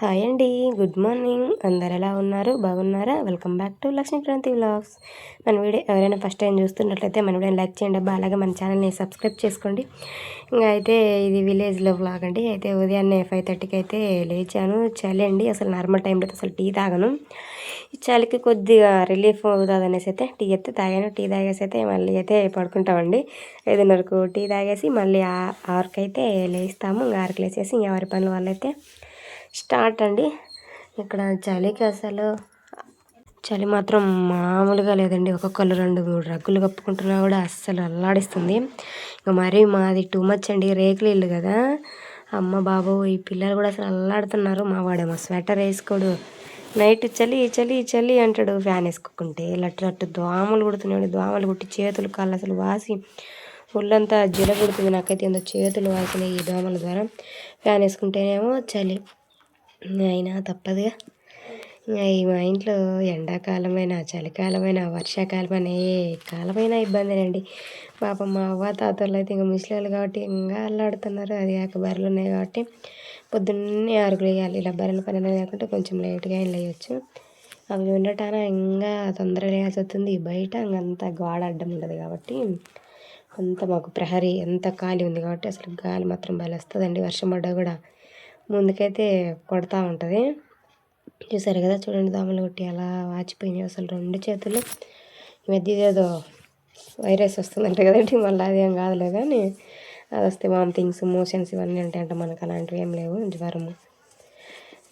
Hi అండి good morning. అందరు ఎలా ఉన్నారు? బాగున్నారా? Welcome back to Lakshmikranthi vlogs. మన వీడియో ఎవరైనా ఫస్ట్ టైం చూస్తున్నట్లయితే మన వీడియో లైక్ చేయండి అబ్బా అలాగే మన ఛానల్ని సబ్స్క్రైబ్ చేసుకోండి. ఇంకా అయితే ఇది విలేజ్లో వ్లాగ్ అండి. అయితే ఉదయాన్నే ఫైవ్ థర్టీకి అయితే లేచాను. చలి అండి అసలు నార్మల్ టైంలో అసలు టీ తాగను. ఈ చలికి కొద్దిగా రిలీఫ్ అవుతుంది అనేసి అయితే టీ అయితే తాగాను. టీ తాగేసి అయితే మళ్ళీ అయితే పడుకుంటామండి. ఐదున్నరకు టీ తాగేసి మళ్ళీ ఆరుకైతే అయితే లేస్తాము. ఇంకా ఆరుకు లేచేసి ఇంకా ఎవరి పనుల వాళ్ళైతే స్టార్ట్ అండి. ఇక్కడ చలికి అసలు చలి మాత్రం మామూలుగా లేదండి. ఒక్కొక్కరు రెండు మూడు రగ్గులు కప్పుకుంటున్నా కూడా అస్సలు అల్లాడిస్తుంది. ఇంకా మరీ మాది టూ మచ్ అండి. రేకులు ఇల్లు కదా. అమ్మ బాబు ఈ పిల్లలు కూడా అసలు అల్లాడుతున్నారు. మా వాడేమో స్వెటర్ వేసుకోడు. నైట్ చలి చలి చలి అంటాడు. ఫ్యాన్ వేసుకోకుంటే లట్టు లట్టు దోమలు కుడుతున్నాడు దోమలు కుట్టి చేతులు కాళ్ళు అసలు వాసి ఒళ్ళంతా జిల కుడుతుంది నాకైతే ఏందో చేతులు వాసినాయి ఈ దోమల ద్వారా. ఫ్యాన్ వేసుకుంటేనేమో చలి. అయినా తప్పదుగా. ఈ మా ఇంట్లో ఎండాకాలమైన చలికాలమైన వర్షాకాలమైన ఏ కాలమైన ఇబ్బందేనండి. పాపం మా అవ్వ తాతలు అయితే ఇంకా ముసలాళ్ళు కాబట్టి ఇంకా అల్లాడుతున్నారు. అది కాక బర్రెలు ఉన్నాయి కాబట్టి పొద్దున్నే ఆరుగులు వేయాలి ఇలా బర్రెల పని అనేది కాకుండా కొంచెం లేట్గా అయినా లేయచ్చు అవి ఉండటాన ఇంకా తొందరగా వేయాల్సి వస్తుంది బయట ఇంకంత గోడ అడ్డం ఉండదు కాబట్టి అంత మాకు ప్రహరీ ఎంత ఖాళీ ఉంది కాబట్టి అసలు గాలి మాత్రం భలే వస్తుందండి వర్షం పడ్డా కూడా ముందుకైతే కొడతా ఉంటుంది. చూసారు కదా చూడండి దోమలు కొట్టి అలా వాచిపోయినాయి అసలు రెండు చేతులు. ఈ మధ్య ఇదేదో వైరస్ వస్తుందంట కదండి మళ్ళీ అదేం కాదులే కానీ అది వస్తే వామిటింగ్స్ మోషన్స్ ఇవన్నీ ఉంటాయంట మనకు అలాంటివి ఏం లేవు జ్వరము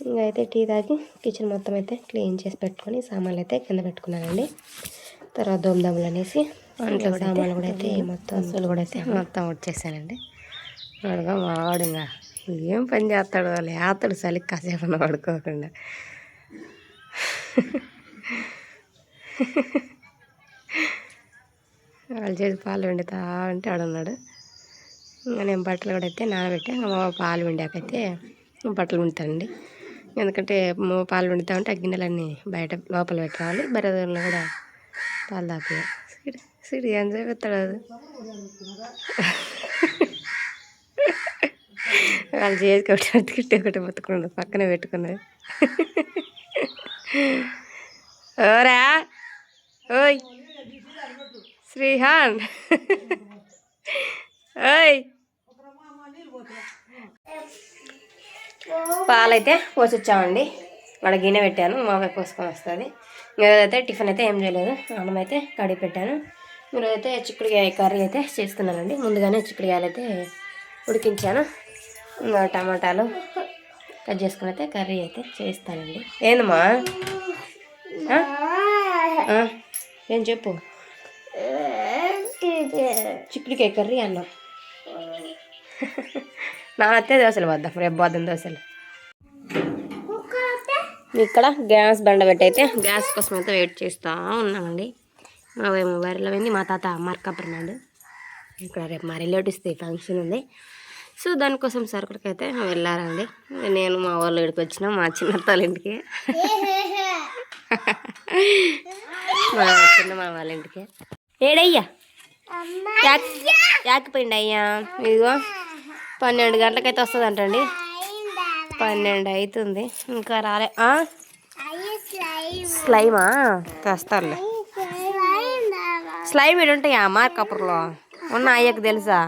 ఇంకా అయితే టీ తాగి కిచెన్ మొత్తం అయితే క్లీన్ చేసి పెట్టుకొని సామాన్లు అయితే కింద పెట్టుకున్నానండి. తర్వాత దోమదోమలు అనేసి అంట్లో సామాన్లు కూడా అయితే మొత్తం అసలు కూడా అయితే మొత్తం వచ్చేసానండి. వాడుగా వాడు ఇంకా ఏం పని చేస్తాడు వాళ్ళు లేస్తాడు చలికి కాసేపు పడుకోకుండా. వాళ్ళు చేసి పాలు వండుతా ఉంటే ఆడున్నాడు ఇంకా నేను బట్టలు కూడా అయితే నానబెట్టా మా పాలు వండాకైతే బట్టలు వండుతానండి ఎందుకంటే పాలు వండుతా ఉంటే ఆ గిన్నెలన్నీ బయట లోపల పెట్టాలి బర్రెదూరులో కూడా పాలు తాపి సిడి సిడి ఎంజాయ్ చేస్తాడు అది వాళ్ళు చేతికి ఒకటి అతికిట్టి ఒకటి మొత్తుకున్నాడు పక్కనే పెట్టుకున్నది ఓరా ఓయ్ శ్రీహాన్. ఓయ్. పాలైతే పోసొచ్చామండి. వాడ గిన్నె పెట్టాను మా వైపు పోసుకొని వస్తుంది ఈరోజైతే టిఫిన్ అయితే ఏం చేయలేదు అన్నం అయితే కడిగి పెట్టాను. ఈరోజైతే చిక్కుడుకాయ కర్రీ అయితే చేస్తున్నానండి. ముందుగానే చిక్కుడుకాయలు అయితే ఉడికించాను. టమాటాలు కట్ చేసుకుని అయితే కర్రీ అయితే చేస్తానండి. ఏందమ్మా? ఏం చెప్పు? చిక్కుడుకాయ కర్రీ అన్నం. అత్తే దోశలు వద్దాం? రేపు వద్దాం దోశలు. ఇక్కడ గ్యాస్ బండ పెట్టయితే గ్యాస్ కోసం అయితే వెయిట్ చేస్తూ ఉన్నామండి మా వరిలో పోయింది మా తాత మార్కాపురనాడు ఇక్కడ రేపు మా రిలేటివ్స్ ఫంక్షన్ ఉంది. సో దానికోసం సరుకులకి అయితే వెళ్ళారండి. నేను మా వాళ్ళు ఇక్కడికి వచ్చిన మా చిన్న ఇంటికి. మా చిన్న మా వాళ్ళ ఇంటికి. ఏడయ్యా? యాక్ యాకిపోయింది అయ్యా. ఇదిగో పన్నెండు గంటలకైతే వస్తుంది అంటండి పన్నెండు అవుతుంది ఇంకా రాలే. స్లైమా? తెస్తారులే. స్లైమ్ ఏడుంటాయా? ఉంటాయా మార్కపుర్లో ఉన్న అయ్యకు తెలుసా?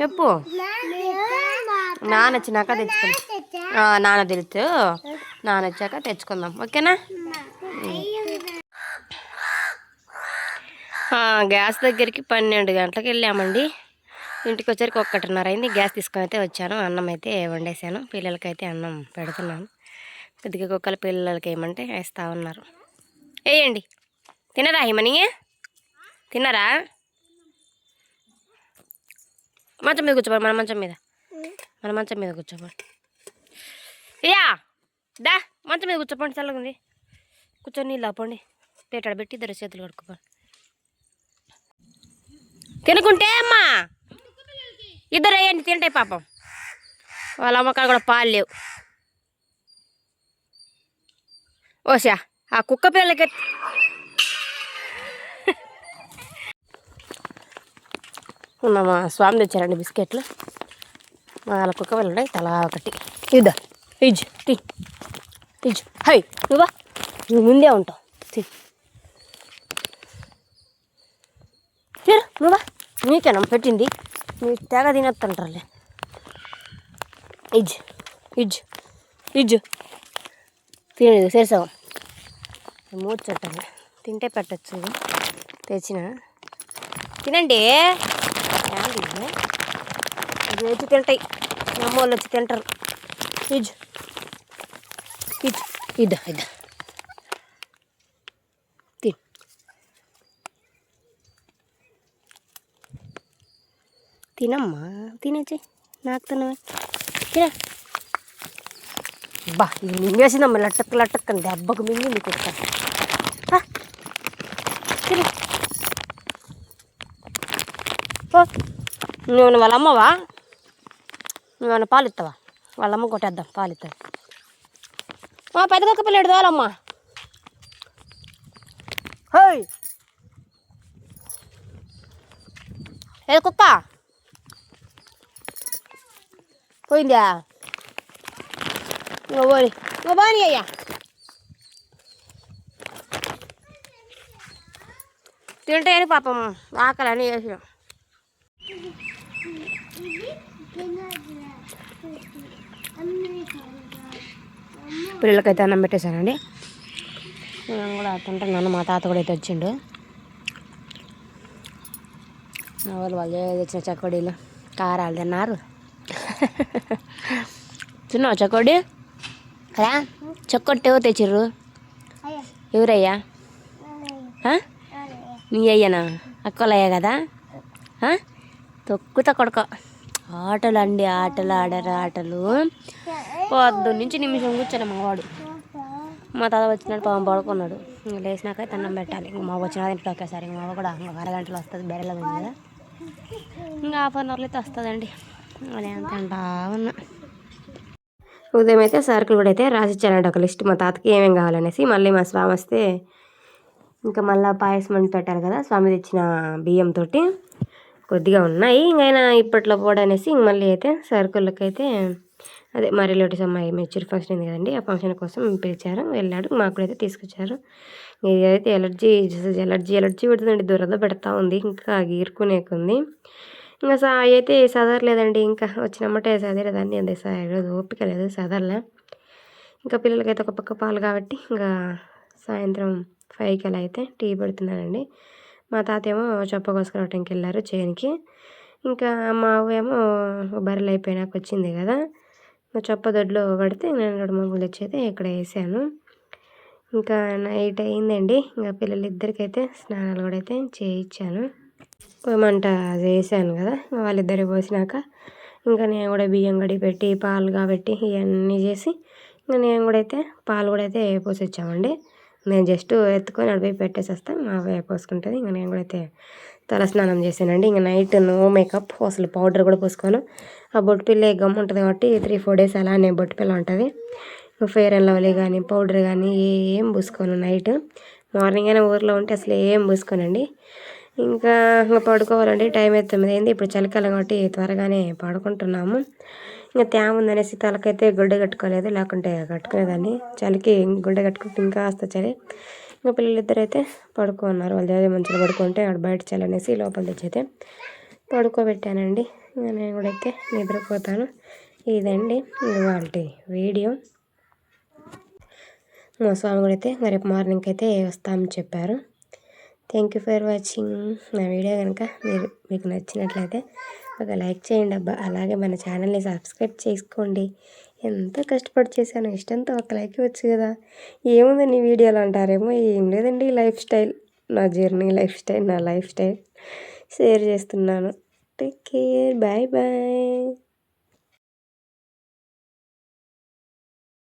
చెప్పు. నాన్న వచ్చినాక తెచ్చుకుందాం. నాన్న తెలుసు. నాన్న వచ్చాక తెచ్చుకుందాం. ఓకేనా? గ్యాస్ దగ్గరికి పన్నెండు గంటలకు వెళ్ళామండి. ఇంటికి వచ్చరికి ఒక్కటిన్నర అయింది. గ్యాస్ తీసుకొని అయితే వచ్చాను. అన్నం అయితే వండేసాను. పిల్లలకైతే అన్నం పెడుతున్నాను. కొద్దిగా కుక్కల పిల్లలకి ఏమంటే వేస్తూ ఉన్నారు. వేయండి తినరా ఏమని తినరా? మంచం మీద కూర్చోబడి మన మంచం మీద. మన మంచం మీద కూర్చోబడి యా దా మంచం మీద కూర్చోపండి చల్లగా ఉంది కూర్చొని నీళ్ళు ఆపండి. పేటాడ పెట్టి ఇద్దరు చేతులు కడుక్కోపండి. తినుకుంటే అమ్మా. ఇద్దరు వేయండి తింటాయి పాపం. వాళ్ళ అమ్మకాలు కూడా పాలు లేవు. ఓసా ఆ కుక్క పిల్లలకి మా స్వామి తెచ్చారండి బిస్కెట్లు. వాళ్ళ కుక్క పిల్లలు తలా ఒకటి. ఇద్దా ఇజ్ తి ఇజ్. హై నువ్వా నువ్వు ముందే ఉంటావు. తి తిరు నువ్వా నీకేనా పెట్టింది. నీ తెగ తినొత్తంటారులే. Is is is. తినలేదు సరిసగం మూర్చట్టండి తింటే పెట్టచ్చు తెచ్చిన. తినండి. ఏంది ఇది? ఇది వచ్చి తింటాయి మా అమ్మ వాళ్ళు వచ్చి తింటారు ఇజ్ ఇజ్ ఇద్దా ఇద్దా తిన్ తినమ్మా తినేచి నాకు తినవే తిన బా ఇది మింగేసిందమ్మా లట్టక్ లట్టక్ అని దెబ్బకు మింగింది కుక్క నువ్వు వాళ్ళ అమ్మవా నువ్వేమన్నా పాలు ఇస్తావా వాళ్ళ అమ్మ కొట్టేద్దాం పాలు ఇస్తాను పెద్ద కుక్క పిల్లడు తోలమ్మా హోయ్! ఏ కుక్క? పోయిందా? పోని. ఇంకా పోనీ అయ్యా. తింటాయని పాపం ఆకలి అని పిల్లలకైతే అన్నం పెట్టేశానండి. నేను కూడా తింటున్నాను మా తాత కూడా అయితే వచ్చిండు. మా వాళ్ళు వాళ్ళు ఏదో తెచ్చిన చకోడీలు కారాలు తిన్నారు. తిన్నావు చకోడి రా చక్కొట్టి ఎవరు తెచ్చిర్రు? ఎవరయ్యా? నీ అయ్యనా? అక్కలయ్యా కదా? తొక్కుతా కొడుకో. ఆటలు అండి ఆటలు. ఆడరు ఆటలు పొద్దు నుంచి నిమిషం కూర్చొని మావాడు. మా తాత వచ్చినాడు పాపం పడుకున్నాడు. లేచినాక అన్నం పెట్టాలి. ఇంక మా వచ్చిన ఇంట్లో ఒకేసారి ఇంక మా కూడా ఇంక అరగంటలో వస్తుంది బెరలో ఉంది కదా. ఇంకా హాఫ్ అన్ అవర్లో అయితే వస్తుందండి. అదే అంత అంటా ఉన్నా. ఉదయం అయితే సరుకులు కూడా అయితే రాసిచ్చానండి ఒక లిస్ట్. మా తాతకి ఏమేమి కావాలనేసి మళ్ళీ మా స్వామి వస్తే ఇంకా మళ్ళీ పాయసం అని పెట్టారు కదా స్వామి తెచ్చిన బియ్యంతో కొద్దిగా ఉన్నాయి. ఇంకైనా ఇప్పట్లో పోడనేసి ఇంక మళ్ళీ అయితే సరుకులకైతే అదే మా రిలేటివ్స్ అమ్మాయి మెచ్యూర్ ఫంక్షన్ ఉంది కదండి. ఆ ఫంక్షన్ కోసం పిలిచారు. వెళ్ళాడు. మాకు కూడా అయితే తీసుకొచ్చారు. ఇదైతే ఎలర్జీ ఎలర్జీ ఎలర్జీ పెడుతుందండి. దురద పెడతా ఉంది. ఇంకా గీరుకునేకుంది. ఇంకా సా అయితే సదరలేదండి. ఇంకా వచ్చినమ్మటే చదివేదాన్ని అంతే సార్ ఓపిక లేదు. సదరలే. ఇంకా పిల్లలకైతే ఒక పక్క పాలు కాబట్టి ఇంకా సాయంత్రం ఫైవ్కి అలా అయితే టీ పెడుతున్నానండి. మా తాత ఏమో చొప్ప కోసుకురావటానికి వెళ్ళారు చేనికి ఇంకా మా అవ్వ ఏమో బర్రెలు అయిపోయినాక వచ్చింది కదా ఇంకా చొప్ప దొడ్లో పడితే నేను రెండు మొగ్గులు తెచ్చి అయితే ఇక్కడ వేసాను. ఇంకా నైట్ అయిందండి ఇంకా పిల్లలిద్దరికైతే స్నానాలు కూడా అయితే చేయించాను మంట చేశాను కదా వాళ్ళిద్దరికి పోసినాక ఇంకా నేను కూడా బియ్యం గడి పెట్టి పాలు కాబట్టి ఇవన్నీ చేసి ఇంకా నేను కూడా అయితే పాలు కూడా అయితే పోసి వచ్చామండి నేను జస్ట్ ఎత్తుకొని అడిపోయి పెట్టేసేస్తాను మా అవ్వ పోసుకుంటుంది. ఇంకా నేను కూడా అయితే తల స్నానం చేశానండి. ఇంకా నైట్ నో మేకప్ అసలు పౌడర్ కూడా పోసుకోను. ఆ బొట్టు పిల్ల గమ్ ఉంటుంది కాబట్టి త్రీ ఫోర్ డేస్ అలానే బొట్టు పిల్ల ఉంటుంది. ఫెయిర్ అండ్ లవ్లీ కానీ పౌడర్ కానీ ఏం పూసుకోను నైట్ మార్నింగ్ అయినా ఊర్లో ఉంటే అసలు ఏం పూసుకోనండి. ఇంకా ఇంకా పడుకోవాలండి. టైం అయితే తొమ్మిది అయింది. ఇప్పుడు చలికాలం కాబట్టి త్వరగానే పడుకుంటున్నాము. ఇంకా తేమ ఉందనేసి తలకైతే గుడ్డ కట్టుకోలేదు లేకుంటే కట్టుకునేదాన్ని. చలికి గుడ్డ కట్టుకుంటే ఇంకా కాస్త చలి. ఇంకా పిల్లలిద్దరు అయితే పడుకున్నారు. వాళ్ళు జాజ మంచిగా పడుకుంటే ఆడ బయట చలి అనేసి లోపల తెచ్చైతే పడుకోబెట్టానండి. ఇంకా నేను కూడా అయితే నిద్రపోతాను. ఇదండి ఇవాళ వీడియో. మా స్వామి కూడా అయితే రేపు మార్నింగ్ అయితే వస్తామని చెప్పారు. థ్యాంక్ యూ ఫర్ వాచింగ్ నా వీడియో కనుక మీరు మీకు నచ్చినట్లయితే ఒక లైక్ చేయండి అబ్బా. అలాగే మన ఛానల్ని సబ్స్క్రైబ్ చేసుకోండి. ఎంత కష్టపడి చేశాను ఇష్టంతో ఒక లైక్ ఇవ్వచ్చు కదా. ఏముంది నీ వీడియోలు అంటారేమో? ఏం లేదండి లైఫ్ స్టైల్. నా జర్నీ లైఫ్ స్టైల్ నా లైఫ్ స్టైల్. షేర్ చేస్తున్నాను. Take care. Bye bye.